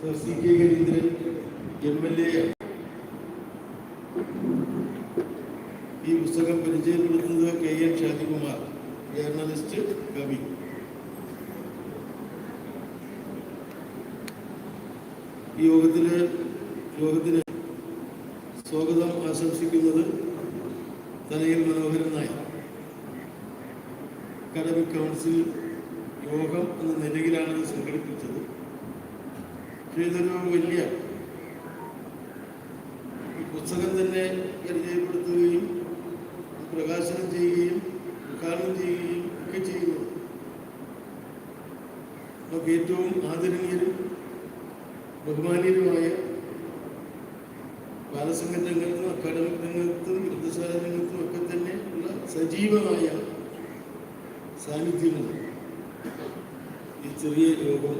C K Harindran M L A ഈ പുസ്തകം പരിചയപ്പെടുത്തുന്നത് കെ എൻ ഷാജികുമാർ ജേർണലിസ്റ്റ് കവി. ഈ യോഗത്തിന് യോഗത്തിന് സ്വാഗതം ആശംസിക്കുന്നത് തലയിൽ മനോഹരൻ നായർ. അക്കാഡമിക് കൗൺസിൽ യോഗം എന്ന നിലയിലാണ് ഇത് സംഘടിപ്പിച്ചത്. ഇതൊരു വലിയ ഈ പുസ്തകം തന്നെ പരിചയപ്പെടുത്തുകയും പ്രകാശനം ചെയ്യുകയും ഉദ്ഘാടനം ചെയ്യുകയും ഒക്കെ ചെയ്യുന്നു. നമുക്ക് ഏറ്റവും ആദരണീയരും ബഹുമാനീയരുമായ ബാലസംഘടനകൾക്കും അക്കാഡമിക് രംഗത്തും ഗ്രന്ഥശാല രംഗത്തും ഒക്കെ തന്നെ ഉള്ള സജീവമായ സാന്നിധ്യങ്ങൾ ഈ ചെറിയ യോഗം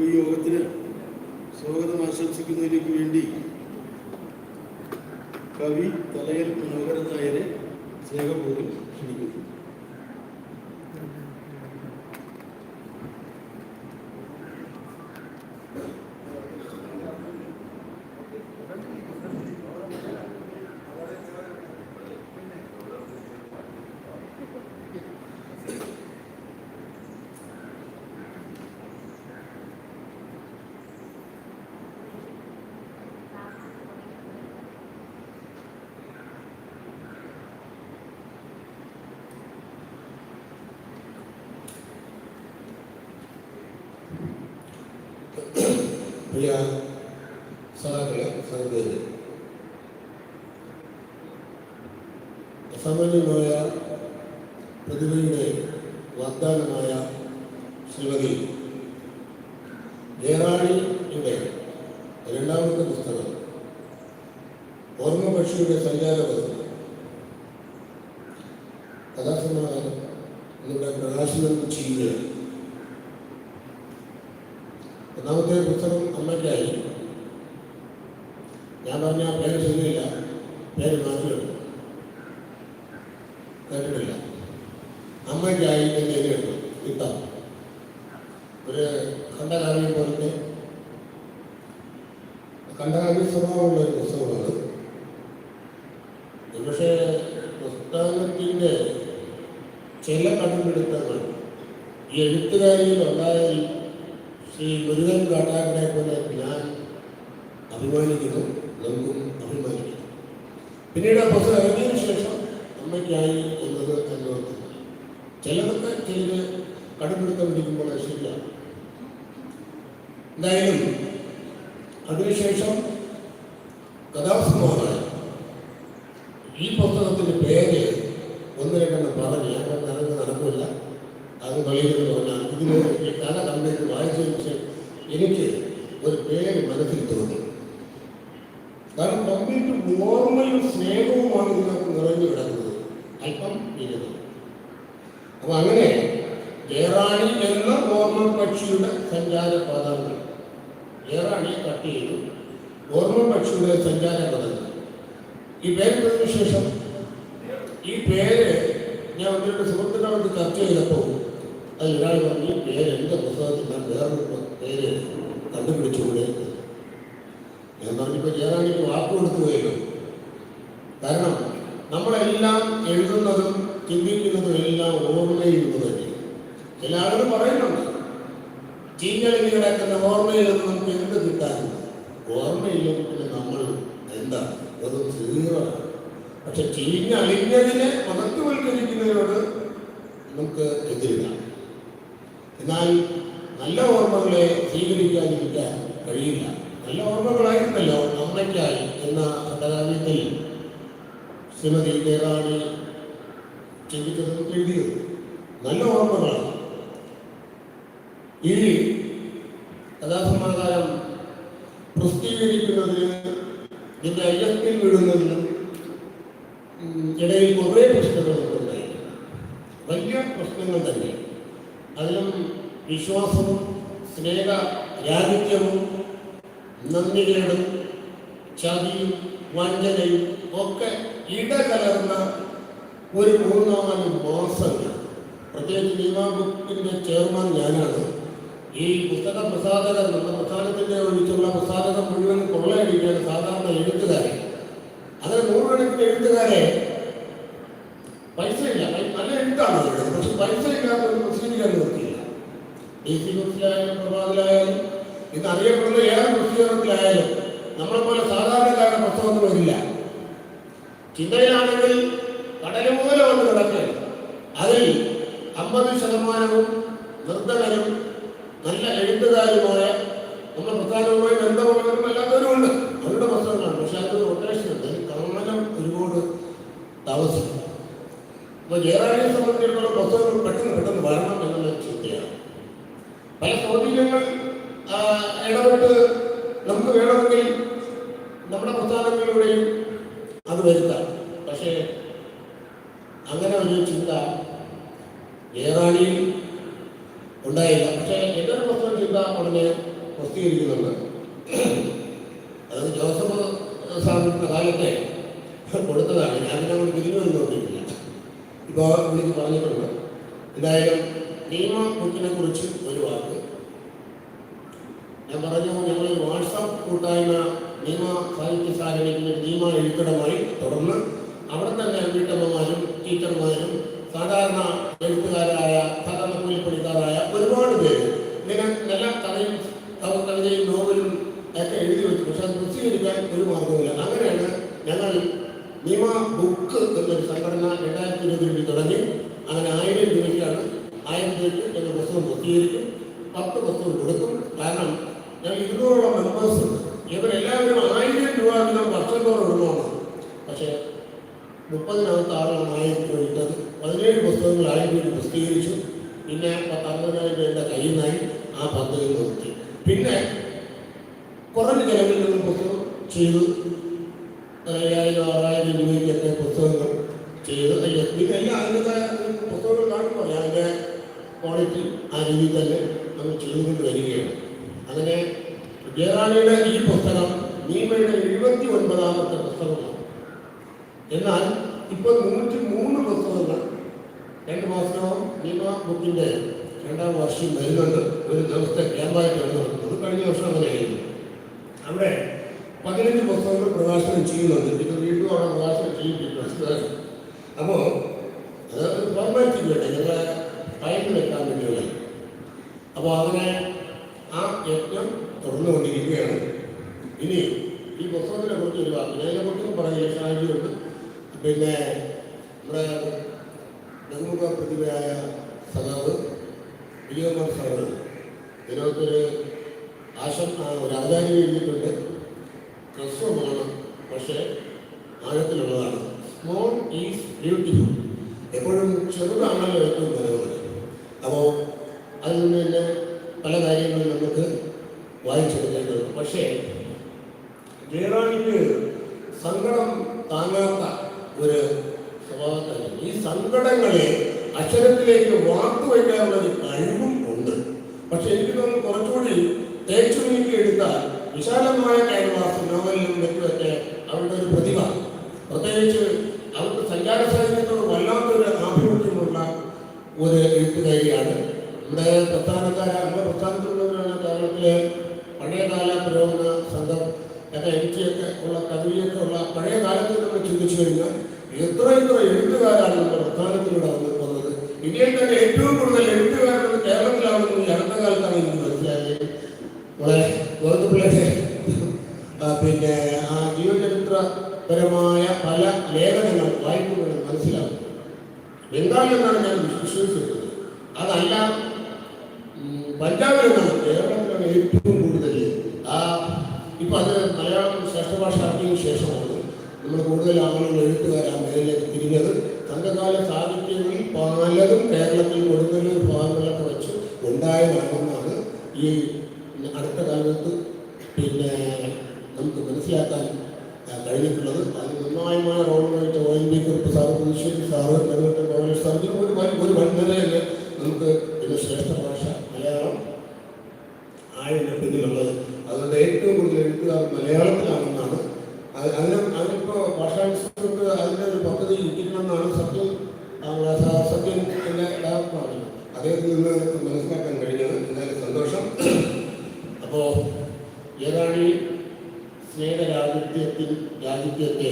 ഈ യോഗത്തിന് സ്വാഗതം ആശംസിക്കുന്നതിലേക്ക് വേണ്ടി കവി തലയൽ മനോഹരൻ നായരെ സ്നേഹപൂർവം പ്രിയ സഹാക്കളെ സഹോദരി അസാമാന്യമായ പ്രതിഭയുടെ വാഗ്ദാനമായ ശ്രീമതി ജയറാണിയുടെ രണ്ടാമത്തെ പുസ്തകം ഓർമ്മ പക്ഷിയുടെ സഞ്ചാരപഥം കഥാസമാഹാരം ഇവിടെ പ്രകാശനം ചെയ്യുകയാണ് ഒന്നാമത്തെ പുസ്തകം അമ്മയ്ക്കായി ഞാൻ പറഞ്ഞ ആ പേര് ശരിയില്ല പേര് മാറ്റിയുണ്ട് കേട്ടിട്ടില്ല അമ്മയ്ക്കായി എന്ന് എഴുതിയുണ്ട് കിട്ടാം ഒരു ഖണ്ഡകാവ്യം പോലത്തെ ഖണ്ഡകാവ്യ സ്വഭാവമുള്ള ഒരു പുസ്തകമാണ് പക്ഷേ പുസ്തകത്തിന്റെ ചില കണ്ടുപിടുത്തങ്ങൾ ഈ എഴുത്തുകാരിയിൽ ഉണ്ടായാൽ ശ്രീ മുരുകൻ കാട്ടാറിനെ പോലെ ഞാൻ അഭിമാനിക്കുന്നു നമുക്കും അഭിമാനിക്കുന്നു പിന്നീട് ആ പുസ്തകം ഇറങ്ങിയതിനു ശേഷം അമ്മയ്ക്കായി എന്നത് എന്നോർക്കുന്നു ചിലതൊക്കെ ചിലര് കടുപിടുത്തം പിടിക്കുമ്പോൾ അത് ശരിയാണ് എന്തായാലും അതിനുശേഷം കഥാസംഭവങ്ങൾ ഈ പുസ്തകത്തിന്റെ പേര് ഒന്ന് രണ്ടെണ്ണം പറഞ്ഞു ഞാൻ പറഞ്ഞത് നടക്കില്ല അത് കളിയിൽ പറഞ്ഞാൽ ഇതിന് ഈ കഥ കണ്ടിട്ട് വായിച്ചതിന് ശേഷം എനിക്ക് ഒരു പേര് മനസ്സിൽ തോന്നി. കാരണം കമ്പ്ലീറ്റ് ഓർമ്മയും സ്നേഹവുമാണ് ഇതിനകത്ത് നിറഞ്ഞു കിടക്കുന്നത്. അല്പം ഇരുന്നത് അപ്പോൾ അങ്ങനെ ജയറാണി എന്ന ഓർമ്മ പക്ഷിയുടെ സഞ്ചാര പദങ്ങൾ ജയറാണി കട്ട് ചെയ്തു. ഓർമ്മ പക്ഷിയുടെ സഞ്ചാര പദങ്ങൾ ഈ പേരിട്ടതിന് ശേഷം ഈ പേര് ഞാൻ ഒന്ന് രണ്ട് സുഹൃത്തുക്കളോട് ചർച്ച ചെയ്തപ്പോൾ അത് ഒരാൾ പറഞ്ഞു പേര് എന്റെ പുസ്തകത്തിൽ ഞാൻ വേറൊരു പേര് കണ്ടുപിടിച്ചുകൂടെ ഞാൻ പറഞ്ഞപ്പോൾ ജയറാണിക്ക് വാക്ക് കൊടുക്കുകയല്ലോ കാരണം നമ്മളെല്ലാം എഴുതുന്നതും ചിന്തിക്കുന്നതും എല്ലാം ഓർമ്മയിൽ നിന്ന് തന്നെ ആളുകൾ പറയുന്നുണ്ട്. ചീഞ്ഞളിഞ്ഞ് കിടക്കുന്ന ഓർമ്മയിൽ നിന്ന് നമുക്ക് എന്ത് കിട്ടാറുണ്ട് ഓർമ്മയില്ലെങ്കിൽ നമ്മൾ എന്താ? അത് സീറാണ് പക്ഷെ ചീഞ്ഞളിഞ്ഞതിനെ പകർത്തുവൽക്കരിക്കുന്നതിനോട് നമുക്ക് എതിരില്ല എന്നാൽ നല്ല ഓർമ്മകളെ സ്വീകരിക്കാതിരിക്കാൻ കഴിയില്ല. നല്ല ഓർമ്മകളായിരുന്നല്ലോ അമ്മയ്ക്കായി എന്ന ഘട്ടകാലത്തിൽ ശ്രീമതി കേറാണി ചിന്തിക്കുന്നത് എഴുതിയത്. നല്ല ഓർമ്മകളാണ്. ഈ കഥാസമാധാനം പ്രസിദ്ധീകരിക്കുന്നതിന് ഇതിന്റെ അയ്യത്തിൽ ഇടയിൽ കുറേ പ്രശ്നങ്ങളൊക്കെ ഉണ്ടായി വലിയ പ്രശ്നങ്ങൾ തന്നെ. അതിലും വിശ്വാസവും സ്നേഹ രാഹിത്യവും നന്ദികേടും ചതിയും വഞ്ചനയും ഒക്കെ ഇടകലർന്ന ഒരു മൂന്നാൽ മാസങ്ങൾ. പ്രത്യേകിച്ച് നിയമ ബുക്കിന്റെ ചെയർമാൻ ഞാനാണ്. ഈ പുസ്തക പ്രസാധകർ നമ്മുടെ പ്രസ്ഥാനത്തിന്റെ ഒഴിച്ചുള്ള പ്രസാധകർ മുഴുവൻ കൊള്ളയടിക്കാൻ സാധാരണ എഴുത്തുകാരെ. അത് നൂറുകണക്കിന് എഴുത്തുകാരെ പൈസ ഇല്ല. നല്ല എഴുത്താണ് പക്ഷെ പൈസ ഇല്ലാത്തൊരു മുസ്ലിമിക്കാൻ നിർത്തിയില്ല ഡി സി മുസ്ലിമായാലും പ്രഭാതിലായാലും ഇന്ന് അറിയപ്പെടുന്ന ഏത് നമ്മളെ പോലെ സാധാരണക്കാരുടെ പുസ്തകങ്ങൾ വരില്ല. ചിന്തയിലാണെങ്കിൽ കടല വന്ന് കിടക്കുകയാണ് അതിൽ അമ്പത് ശതമാനവും നിർദ്ധകരും നല്ല എഴുത്തുകാരുമായ നമ്മുടെ പ്രധാനവുമായി ബന്ധമുള്ളവരും അല്ലാത്തവരുമുണ്ട് അവരുടെ പുസ്തകങ്ങളാണ് പക്ഷെ അതൊരു റൊട്ടേഷൻ ഉണ്ട് അതിന് കാലം ഒരുപാട് താമസിക്കും അപ്പോൾ ജയറാളിയെ സംബന്ധിച്ചിടത്തോളം പുസ്തകങ്ങൾ പെട്ടെന്ന് പെട്ടെന്ന് വരണം എന്നുള്ള ചിന്തയാണ് പല സ്വാധീനങ്ങൾ ആ, ഇടപെട്ട് നമുക്ക് വേണമെങ്കിൽ നമ്മുടെ പ്രസ്ഥാനങ്ങളിലൂടെയും അത് വരുത്താം പക്ഷേ അങ്ങനെ ഒരു ചിന്ത ജയറാണിയിൽ ഉണ്ടായില്ല പക്ഷേ എന്റെ ഒരു പുസ്തകം ചിന്ത ഉടനെ പ്രസിദ്ധീകരിക്കുന്നുണ്ട്. അത് ജോസഫ് സാറിന്റെ കാലത്തെ കൊടുത്തതാണ്. ഞാനിതിനെ അതിനോട് തിരിഞ്ഞു വന്നുകൊണ്ടിരിക്കില്ല. ഇപ്പോൾ വിളിച്ച് പറഞ്ഞിട്ടുണ്ട്. എന്തായാലും നിയമ ബുക്കിനെ കുറിച്ച് ഒരു വാക്ക്. ഞാൻ പറഞ്ഞു ഞങ്ങൾ വാട്സാപ്പ് കൂട്ടായ്മ നിയമ സാഹിത്യ നിയമ എഴുത്തിടമായി തുടർന്ന് അവിടെ തന്നെ വീട്ടമ്മമാരും ടീച്ചർമാരും സാധാരണ എഴുത്തുകാരായ സാധാരണ കൂലിപ്പണിക്കാരായ ഒരുപാട് പേര്. ഇങ്ങനെ നല്ല കഥയും കവ- കവിതയും നോവലും ഒക്കെ എഴുതി വെച്ചു പക്ഷെ അത് പ്രസിദ്ധീകരിക്കാൻ ഒരു മാർഗമില്ല അങ്ങനെയാണ് ഞങ്ങൾ നിമ ബുക്ക് എന്നൊരു സംഘടന രണ്ടായിരത്തി ഇരുപതിൽ തുടങ്ങി. അങ്ങനെ ആയിരം രൂപയ്ക്കാണ് ആയിരം രൂപയ്ക്ക് ഞങ്ങൾ പുസ്തകം പ്രസിദ്ധീകരിക്കും പത്ത് പുസ്തകം കൊടുക്കും. കാരണം ഞങ്ങൾ ഇരുന്നൂറോളം മെമ്പേഴ്സ് ഉണ്ട്. ഇവരെല്ലാവരും ആയിരം രൂപ വീതം വർഷം തോറും ഇടുന്നതാണ് പക്ഷേ മുപ്പതിനകത്ത് ആറാണ് ആയിരം രൂപ ഇട്ടത്. പതിനേഴ് പുസ്തകങ്ങൾ ആയിരം രൂപ പ്രസിദ്ധീകരിച്ചു പിന്നെ പത്ത് അറുപതിനായിരം രൂപയുടെ കയ്യിൽ നിന്നായി ആ പദ്ധതി നിർത്തി പിന്നെ കുറഞ്ഞ ചെലവിൽ നിന്ന് പുസ്തകം ചെയ്തു. അയ്യായിരം ആറായിരം രൂപയ്ക്കൊക്കെ പുസ്തകങ്ങൾ ചെയ്ത്. അയ്യോ ഇതെല്ലാം അതിന്റെ പുസ്തകങ്ങൾ കാണുമ്പോൾ അതിന്റെ ക്വാളിറ്റി ആ രീതിയിൽ തന്നെ നമ്മൾ ചെയ്തുകൊണ്ട് വരികയാണ്. അങ്ങനെ ജയറാണിയുടെ ഈ പുസ്തകം നീമയുടെ എഴുപത്തി ഒൻപതാമത്തെ പുസ്തകമാണ്. എന്നാൽ ഇപ്പോൾ നൂറ്റി മൂന്ന് പുസ്തകങ്ങൾ രണ്ട് മാസത്തോളം നീമ ബുക്കിന്റെ രണ്ടാം വർഷം വരുന്നുണ്ട്. ഒരു ദിവസത്തെ ക്യാമ്പായിട്ടാണ് അത് കഴിഞ്ഞ വർഷം അങ്ങനെയായിരുന്നു. അവിടെ പതിനഞ്ച് പുസ്തകങ്ങൾ പ്രകാശനം ചെയ്യുന്നുണ്ട്. ഇത് വീണ്ടും അവിടെ പ്രകാശനം ചെയ്യുന്നുണ്ട് അപ്പോൾ ഫോർമാറ്റിക് ഫോർമാലിറ്റി വേണ്ട? ഞങ്ങളെ ടൈം എത്താൻ വേണ്ടിയുള്ള അപ്പോൾ അങ്ങനെ ആ യജ്ഞം തുടർന്നുകൊണ്ടിരിക്കുകയാണ്. ഇനി ഈ പുസ്തകത്തിനെ കുറിച്ച് ഒരു വാക്ക്. അതിനെ കുറിച്ച് പറഞ്ഞ സാഹചര്യമുണ്ട് പിന്നെ നമ്മുടെ ബഹുമുഖ പ്രതിഭയായ സഖാവ് വിജയകുമാർ സാറ്. ഇതിനകത്തൊരു ആശം ഒരു അവതാരം എഴുതിയിട്ടുണ്ട്. ഹ്രസ്വമാണ് പക്ഷേ ആഴത്തിലുള്ളതാണ്. സ്മോൾ ഈസ് ബ്യൂട്ടിഫുൾ എപ്പോഴും ചെറുതാണല്ലോ ഏറ്റവും നല്ലത്. അപ്പോൾ അതിൽ നിന്ന് തന്നെ പല കാര്യങ്ങളും നമുക്ക് വായിച്ചെടുക്കേണ്ടതുണ്ട്. പക്ഷേ ജയറാണിക്ക് സങ്കടം താങ്ങാത്ത ഒരു സ്വഭാവത്തല്ല ഈ സങ്കടങ്ങളെ അക്ഷരത്തിലേക്ക് വാർത്തു വയ്ക്കാനുള്ള ഒരു കഴിവും ഉണ്ട്. പക്ഷെ എനിക്ക് തോന്നുന്നു കുറച്ചുകൂടി തേച്ചു നീക്കി എടുത്താൽ വിശാലമായ ക്യാൻവാസ് നോവലിലും മറ്റുമൊക്കെ അവരുടെ ഒരു പ്രതിഭ പ്രത്യേകിച്ച് അവർക്ക് സഞ്ചാര സാഹിത്യത്തോട് വല്ലാത്തൊരു ആഭിമുഖ്യമുള്ള ഒരു എഴുത്തുകാരിയാണ്. നമ്മുടെ പ്രസ്ഥാനക്കാര നമ്മുടെ പ്രസ്ഥാനത്തിലുള്ളവരാണ് കേരളത്തിലെ പഴയകാല പുരോഗമന സംഘം. ഒക്കെ എനിക്കൊക്കെ ഉള്ള കവിയൊക്കെ ഉള്ള പഴയ കാലത്ത് നമ്മൾ ചിന്തിച്ചു കഴിഞ്ഞാൽ എത്ര എത്ര എഴുത്തുകാരാണ് നമ്മുടെ പ്രസ്ഥാനത്തിലൂടെ വന്ന് വന്നത് ഇന്ത്യയിൽ തന്നെ ഏറ്റവും കൂടുതൽ എഴുത്തുകാരുള്ളത് കേരളത്തിലാണെന്ന് ഈ അടുത്ത കാലത്താണ് എനിക്ക് മനസ്സിലായത് വളരെ ഗോവിന്ദപിള്ളയുടെ ആ, ആ ജീവചരിത്രപരമായ പല ലേഖനങ്ങൾ വായിക്കുന്നത് മനസ്സിലാവും ബംഗാളിൽ നിന്നാണ് ഞാൻ വിശ്വസിക്കുന്നത്? അതല്ല പഞ്ചാബിൽ നിന്നാണ് കേരളത്തിലാണ് ഏറ്റവും കൂടുതൽ ആ ഇപ്പം അത് മലയാളം ശ്രേഷ്ഠ ഭാഷ ആക്കിയതിനു ശേഷമാണ് നമ്മൾ കൂടുതൽ ആളുകൾ എഴുത്തുകാരാ ആ മേഖലയിലേക്ക് തിരിഞ്ഞത്. സംഘകാല സാഹിത്യങ്ങളിൽ പലതും കേരളത്തിൽ കൊടുങ്ങല്ലൂർ ഭാഗങ്ങളൊക്കെ വെച്ച് ഉണ്ടായതാണെന്നാണ് ഈ അടുത്ത കാലത്ത് ആ, കഴിഞ്ഞിട്ടുള്ളത്. അത് നിർണായകമായ വഹിച്ച O N V Kurup sir Puthussery sir government ഒരു ഒരു നമുക്ക് ഇത് ശ്രേഷ്ഠ ഭാഷ മലയാളം ആയതിന്റെ പിന്നിലുള്ളത്. അതുകൊണ്ട് ഏറ്റവും കൂടുതൽ എഴുത്തുകാർ മലയാളത്തിലാണെന്നാണ്. അത് അതിന് അതിനിപ്പോൾ ഭാഷാ അതിന്റെ ഒരു പദ്ധതി ഇരിക്കണമെന്നാണ് സത്യം സത്യം അദ്ദേഹത്തിൽ നിന്ന് മനസ്സിലാക്കാൻ കഴിഞ്ഞത് എന്തായാലും സന്തോഷം അപ്പോൾ ഏതാണ് ഈ രാഹിത്യത്തെ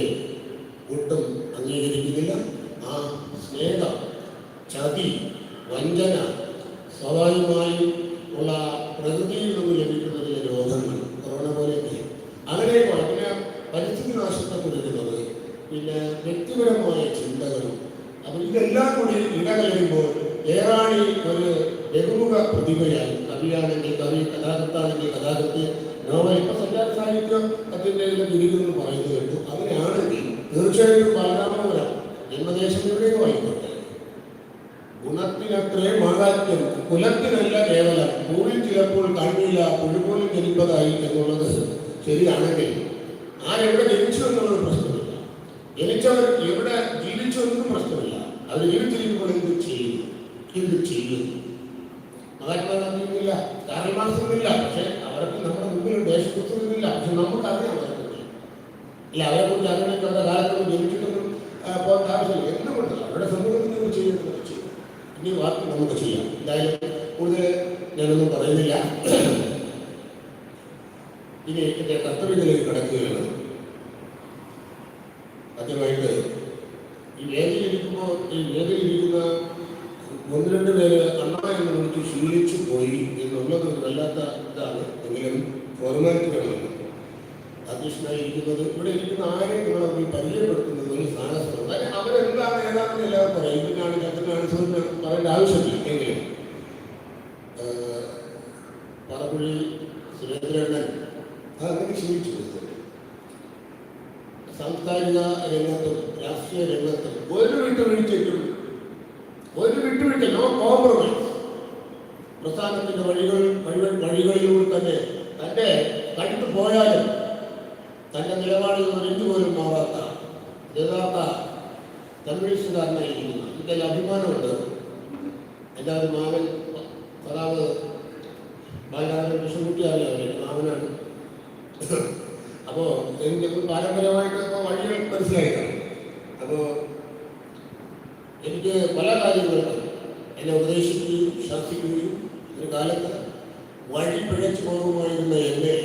ഒട്ടും അംഗീകരിക്കുന്നില്ല. ആ സ്നേഹ ചതി വഞ്ചന സ്വാഭാവികമായും ഉള്ള പ്രകൃതിയിൽ നിന്ന് ലഭിക്കുന്നതിലെ രോഗങ്ങൾ കൊറോണ പോലെയൊക്കെ. അങ്ങനെ വളരെ പരിസ്ഥിതി നാശത്തെ കൊടുക്കുന്നത് പിന്നെ വ്യക്തിപരമായ ചിന്തകളും. അപ്പം ഇതെല്ലാം കൂടി ഇടകലരുമ്പോൾ ഏറാണി ഒരു ബഹുമുഖ പ്രതിഭയായി. കവിയാണെങ്കിൽ കവി കഥാകൃത്താണെങ്കിൽ കഥാകൃത്ത് നോവൽ. ഇപ്പം സഞ്ചാര സാഹിത്യം അതിന്റെ ഇരിക്കുന്നു പറയുന്നത് അങ്ങനെയാണെങ്കിൽ തീർച്ചയായും ബാലരാമപുരം ജന്മദേശം എവിടെയോ ആയിക്കോട്ടെ ഗുണത്തിനത്രേ മാതാത്മ്യം കുലത്തിനല്ല കേവലം. പൂവിൽ ചിലപ്പോൾ കാണില്ല പുഴുപോലും ജനിപ്പതായി എന്നുള്ളത് ശരിയാണെങ്കിൽ ആരെവിടെ ജനിച്ചു എന്നുള്ളത് പ്രശ്നമില്ല. ജനിച്ചവർ എവിടെ ജീവിച്ചു എന്നും പ്രശ്നമില്ല. അവർ ജീവിച്ചിരിക്കുമ്പോൾ എന്ത് ചെയ്യുന്നു എന്ത് ചെയ്യുന്നു മഹാത്മാഗാന്ധിയൊന്നുമില്ല കാരണമാസമൊന്നുമില്ല പക്ഷെ അവർക്ക് നമ്മുടെ മുമ്പിൽ ദേശപുസ്തകമില്ല പക്ഷെ നമുക്കറിയാം അവർക്ക് ഇല്ല അവരെ കുറിച്ച് അങ്ങനെ അവരുടെ കാലത്തൊന്നും ജനിച്ചിട്ടൊന്നും പോകേണ്ട ആവശ്യമില്ല എന്തുകൊണ്ട് അവരുടെ സമൂഹത്തിന് നമ്മൾ ചെയ്യുന്നത് ചെയ്യും ഇനി വാക്ക് നമുക്ക് ചെയ്യാം. എന്തായാലും കൂടുതൽ ഞാനൊന്നും പറയുന്നില്ല. ഇനി എന്റെ കർത്തവ്യത്തിലേക്ക് കടക്കുകയാണ്. ആദ്യമായിട്ട് ഈ വേദിയിലിരിക്കുമ്പോൾ ഈ വേദിയിലിരിക്കുന്ന ഒന്ന് രണ്ട് പേര് അണ്ണ എന്ന് വിളിച്ച് ശീലിച്ചു പോയി എന്നുള്ളത് വല്ലാത്ത ഇതാണ്. എങ്കിലും ഫോർമാലിറ്റി വേണമെന്ന് അധ്യക്ഷനായിരിക്കുന്നത് ഇവിടെ ഇരിക്കുന്ന ആരെയും അവർ പരിചയപ്പെടുത്തുന്നത്? ഒരു സാഹസമാണ് കാര്യം അവരെന്താണ് ഏതാണെന്ന് എല്ലാവരും പറയും ഇതിനാണ് ചന്ദ്രനാണ് സുഹൃത്ത് പറയേണ്ട ആവശ്യമില്ല. എങ്കിലും പറപ്പുഴി സുരേന്ദ്രണ്ണൻ അതങ്ങനെ ക്ഷീണിച്ചു സാംസ്കാരിക രംഗത്തും രാഷ്ട്രീയ രംഗത്തും ഒരു വിട്ടുവീഴ്ചയ്ക്കും ഒരു വിട്ടുവീഴ്ച നോ കോംപ്രമൈസ് പ്രസ്ഥാനത്തിന്റെ വഴികൾ വഴികൾ വഴികളിലൂടെ തന്നെ തന്റെ കണ്ടു പോയാലും നിലപാടുകൾ പോലും മാറാത്ത യഥാർത്ഥ കമ്മ്യൂണിസ്റ്റുകാരനായിരിക്കുന്നു ഇതിൽ അഭിമാനമുണ്ട്. എന്റെ ഒരു മാമൻ സദാവ് ബാലരാമൻ കൃഷ്ണൻകുട്ടിയാവില്ല അവരെ മാമനാണ്. അപ്പോൾ എനിക്ക് പാരമ്പര്യമായിട്ട് വഴികൾ മനസ്സിലായിട്ടാണ് അപ്പോൾ എനിക്ക് പല കാര്യങ്ങളും എന്നെ ഉപദേശിക്കുകയും ശാസിക്കുകയും ഒരു കാലത്ത് വഴി പിഴച്ചു പോകുമായിരുന്ന എന്നെ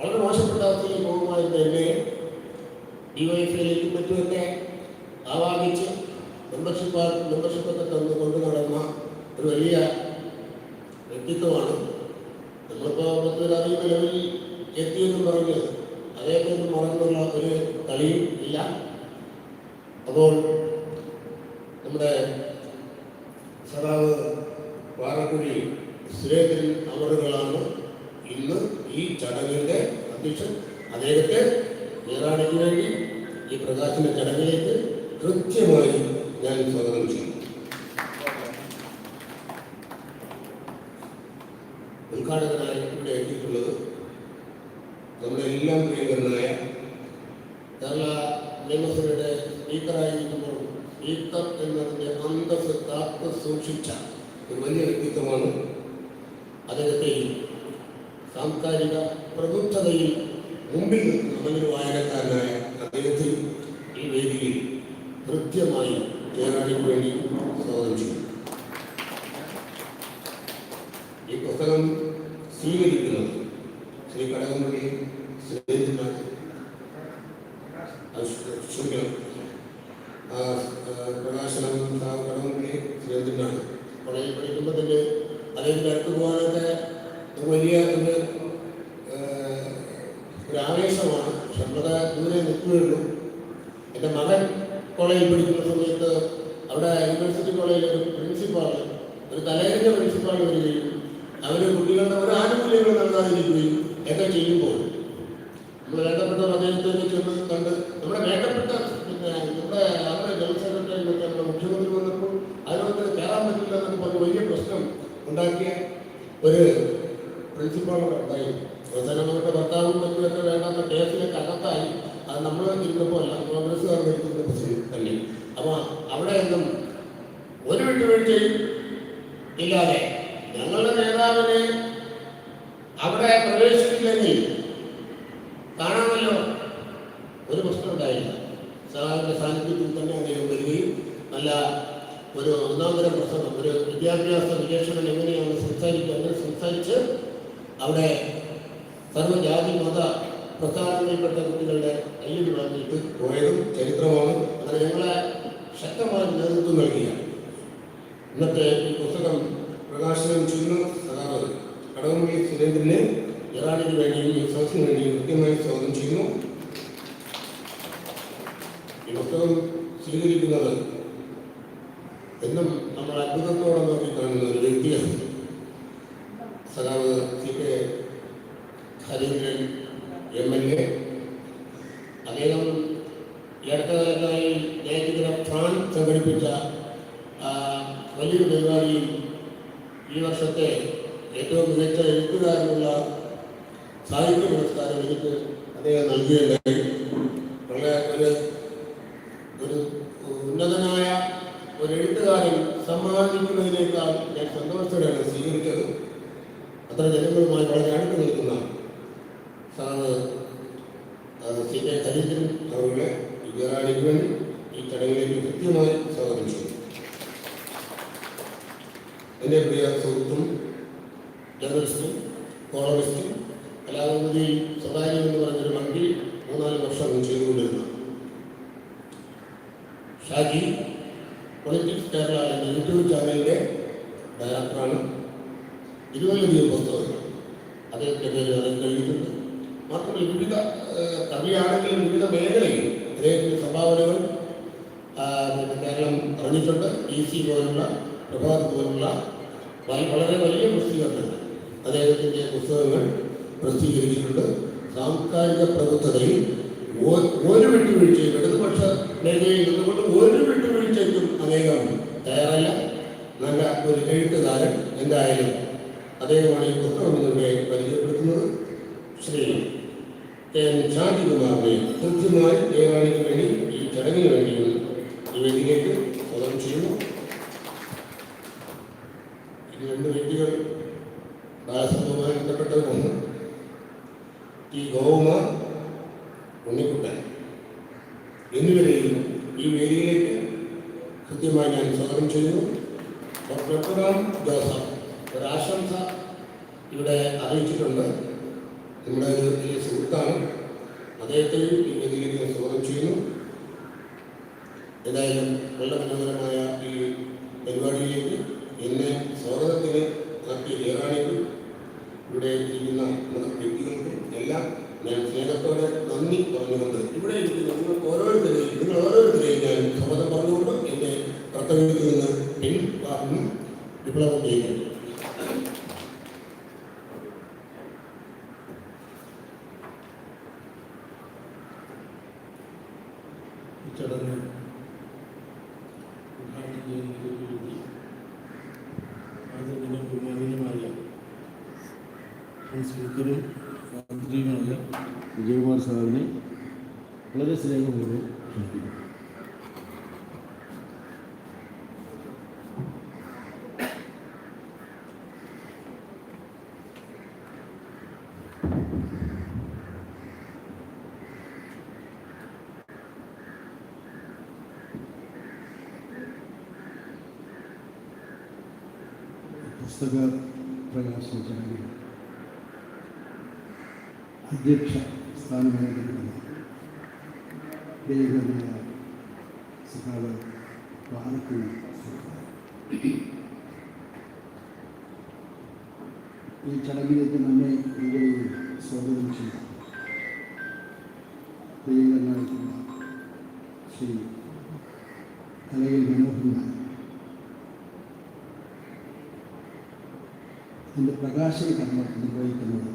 വളരെ മോശപ്പെട്ട അവസ്ഥയിൽ പോകുമായിരുന്ന എന്നെ ഡിവൈഎഫ്ഐയിലേക്കും മറ്റുമൊക്കെ ആവാഹിച്ച് മെമ്പർഷിപ്പ് മെമ്പർഷിപ്പൊക്കെ തന്ന് കൊണ്ടു നടന്ന ഒരു വലിയ വ്യക്തിത്വമാണ്. നമ്മളിപ്പോൾ മറ്റൊരു അറിയുന്ന ലെവലിൽ എത്തിയെന്നും പറഞ്ഞ് അതേപോലെ മറന്നുള്ള ഒരു കളിയും ഇല്ല. അപ്പോൾ നമ്മുടെ സഖാവ് പാറക്കുഴി സുരേന്ദ്രൻ അവറുകളാണ് ഇന്ന് ഈ ചടങ്ങിന്റെ അധ്യക്ഷൻ അദ്ദേഹത്തെ ഏറാണിക്ക് വേണ്ടി ഈ പ്രകാശന ചടങ്ങിലേക്ക് കൃത്യമായി ഞാൻ സ്വാഗതം ചെയ്യും ഉദ്ഘാടകനായി ഇവിടെ എത്തിയിട്ടുള്ളത് നമ്മുടെ എല്ലാം പ്രിയങ്കരനായ കേരള നിയമസഭയുടെ സ്പീക്കറായിരിക്കുമ്പോൾ സ്പീക്കർ എന്നതിന്റെ അന്തസ് കാത്തു സൂക്ഷിച്ച ഒരു വലിയ വ്യക്തിത്വമാണ് അദ്ദേഹത്തെയും സാംസ്കാരിക പ്രബുദ്ധതയിൽ മുമ്പിൽ നിൽക്കുന്ന വായനക്കാരനായ അദ്ദേഹത്തിൽ ഈ വേദിയിൽ കൃത്യമായി ജയറാണിക്ക് വേണ്ടി സ്വാഗതം ചെയ്യും ഈ പുസ്തകം സ്വീകരിക്കുന്നത് ശ്രീ കടകംപള്ളി സുരേന്ദ്രനാഥ് ക്ഷമിക്കണം പ്രകാശനം കടകംപള്ളി സുരേന്ദ്രനാഥ് കോളേജിൽ പഠിക്കുമ്പോൾ തന്നെ അദ്ദേഹത്തിന്റെ അടുത്ത് വലിയ ഒരു ഒരു ആവേശമാണ്. പക്ഷെ നമ്മളത് ദൂരെ നിൽക്കുകയുള്ളൂ. എന്റെ മകൻ കോളേജിൽ പഠിക്കുന്ന സമയത്ത് അവിടെ യൂണിവേഴ്സിറ്റി കോളേജിൽ ഒരു പ്രിൻസിപ്പാൾ ഒരു തലകരിഞ്ഞ പ്രിൻസിപ്പാൾ വരികയും അവർ കുട്ടികളുടെ ഒരു ആനുകൂല്യങ്ങൾ നൽകാതിരിക്കുകയും ഒക്കെ ചെയ്യുമ്പോൾ നമ്മൾ വേണ്ടപ്പെട്ട അദ്ദേഹത്തെ ചെന്ന് കണ്ട് നമ്മുടെ വേണ്ടപ്പെട്ട പിന്നെ നമ്മുടെ അവരുടെ ജനറൽ സെക്രട്ടറി നമ്മുടെ മുഖ്യമന്ത്രി വന്നപ്പോൾ അതിനകത്ത് കയറാൻ പറ്റില്ല എന്നൊക്കെ പറഞ്ഞ വലിയ പ്രശ്നം ഉണ്ടാക്കിയ ഒരു പ്രിൻസിപ്പാളോട് ഉണ്ടായിരുന്നു അവസാനം നമ്മുടെ ഭർത്താവും കേസിലേക്ക് അകത്തായി അത് നമ്മൾ ഇരുന്നപ്പോൾ അല്ല കോൺഗ്രസ്സുകാർ ശരി തന്നെ അപ്പോൾ അവിടെ ഒന്നും ഒരു വിട്ടുവീഴ്ചയും ഇല്ലാതെ ഞങ്ങളുടെ നേതാവിനെ നൽകിയ ഇന്നത്തെ ഈ പുസ്തകം പ്രകാശനം ചെയ്യുന്ന സഹാബ് കടകംപള്ളി സുരേന്ദ്രനെ ഇറാനിന് വേണ്ടിയും ഈ സദസ്സിന് വേണ്ടിയും കൃത്യമായി സ്വാഗതം ചെയ്യുന്നു. ഈ പുസ്തകം സ്വീകരിക്കുന്നത് എന്നും നമ്മൾ അത്ഭുതത്തോടെ നോക്കി കാണുന്ന വ്യക്തിയാണ് സഖാവ് C K Harindran M L A അദ്ദേഹം ഈ അടുത്ത കാലത്തായി നൈതികര ഫ്രാൻ സംഘടിപ്പിച്ച ആ, വലിയൊരു പരിപാടിയിൽ ഈ വർഷത്തെ ഏറ്റവും മികച്ച എഴുത്തുകാരനുള്ള സാഹിത്യ പുരസ്കാരം എനിക്ക് അദ്ദേഹം നൽകുകയുണ്ടായി വളരെ ഒരു ഒരു ഉന്നതനായ ഒരു എഴുത്തുകാരൻ സമ്മാനിക്കുന്നതിനേക്കാൾ ഞാൻ സന്തോഷത്തോടെയാണ് സ്വീകരിച്ചത് അത്ര ജനങ്ങളുമായി വളരെ അടുത്ത് നിൽക്കുന്ന സാറ് സി കെ ഹരീന്ദ്രൻ അവരുടെ വിദ്യാറാണിക്ക് വേണ്ടി ഈ ചടങ്ങിലേക്ക് കൃത്യമായി സ്വാഗതം ചെയ്യുന്നു എന്റെ പ്രിയ സുഹൃത്തും ജേർണലിസ്റ്റും കോളമിസ്റ്റും കലാകൃതി സ്വകാര്യം എന്ന് പറഞ്ഞൊരു വണ്ടി മൂന്നാൽ വർഷം ചെയ്തുകൊണ്ടിരുന്ന ഷാജി പൊളിറ്റിക്സ് കേരള എന്ന യൂട്യൂബ് ചാനലിന്റെ ഡയറക്ടറാണ്. ഇരുപതിലധികം പുസ്തകങ്ങൾ അദ്ദേഹത്തിന്റെ പേര് അറിയാൻ കഴിഞ്ഞിട്ടുണ്ട്. മാത്രമല്ല വിവിധ കവിയാണെങ്കിലും വിവിധ മേഖലയിൽ അദ്ദേഹത്തിന്റെ സംഭാവനകൾ കേരളം അറിഞ്ഞിട്ടുണ്ട് ഇ സി പോലുള്ള പ്രഭാത് പോലുള്ള വളരെ വലിയ പുസ്തകങ്ങൾ അദ്ദേഹത്തിന്റെ പുസ്തകങ്ങൾ പ്രസിദ്ധീകരിച്ചിട്ടുണ്ട്. സാംസ്കാരിക പ്രബുദ്ധതയിൽ ഒരു വിട്ടുവീഴ്ചയും ഇടതുപക്ഷ മേഖലയിൽ നിന്നുകൊണ്ട് ഒരു വിട്ടുവീഴ്ചയ്ക്കും അനേകം തയ്യാറല്ല. നല്ല ഒരു എഴുത്തുകാരൻ എന്തായാലും അദ്ദേഹമാണ് ഈ പുസ്തകം നിങ്ങളെ പരിചയപ്പെടുത്തുന്നത്. ശ്രീ കെ എൻ ശാന്തികുമാറിനെ കൃത്യമായി ഏതാണിക്ക് വേണ്ടി ഈ ചടങ്ങിന് വേണ്ടിയും ഈ വേദിയിലേക്ക് സ്വാഗതം ചെയ്യുന്നു. ഈ രണ്ട് വ്യക്തികൾ ബാലസംഘവുമായി ബന്ധപ്പെട്ടവരാണ് ടി ഗോകുമാർ ഉണ്ണിക്കുട്ടൻ എന്നിവരെയും ഈ വേദിയിലേക്ക് കൃത്യമായി ഞാൻ സ്വാഗതം ചെയ്യുന്നു ഡോക്ടർ എബ്രഹാം ജോസഫ് ഒരു ആശംസ ഇവിടെ അറിയിച്ചിട്ടുണ്ട് നമ്മുടെ ഒരു വലിയ സുഹൃത്താണ് അദ്ദേഹത്തെയും ഈ വേദിയിലേക്ക് ഞാൻ സ്വാഗതം ചെയ്യുന്നു വളരെ മനോഹരമായ ഈ പരിപാടിയിലേക്ക് എന്നെ സ്വാഗതത്തിന് നടത്തിയ ജയറാണിക്കും ഇവിടെ ഇരിക്കുന്ന നമ്മുടെ വ്യക്തികൾക്കും എല്ലാം ഞാൻ സ്നേഹത്തോടെ നന്ദി പറഞ്ഞുകൊണ്ട് ഇവിടെ ഇരിക്കുന്ന നിങ്ങൾക്ക് ഓരോരുത്തരെയും നിങ്ങൾ ഓരോരുത്തരെയും ഞാൻ സ്വാഗതം പറഞ്ഞുകൊണ്ട് എന്റെ കർത്തവ്യത്തിൽ നിന്ന് പിൻ വിപ്ലവം ചെയ്യുന്നു. സ്പീക്കറും മന്ത്രിയുമായ വിജയകുമാർ സാറിനെ വളരെ സ്നേഹപൂർവം പ്രിയങ്കരനായ സഹാവ് വാനക്കുഴി ഈ ചടങ്ങിലേക്ക് നമ്മെ ഏവരെയും സ്വാഗതം ചെയ്യാം പ്രിയങ്കരനായിട്ടുള്ള ശ്രീ കലയിൽ മനോഹരൻ എന്റെ പ്രകാശന കർമ്മം നിർവഹിക്കുന്നത്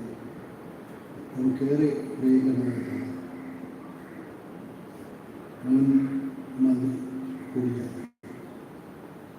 നമുക്കേറെ പ്രിയങ്കരമായിട്ടുള്ള Mm.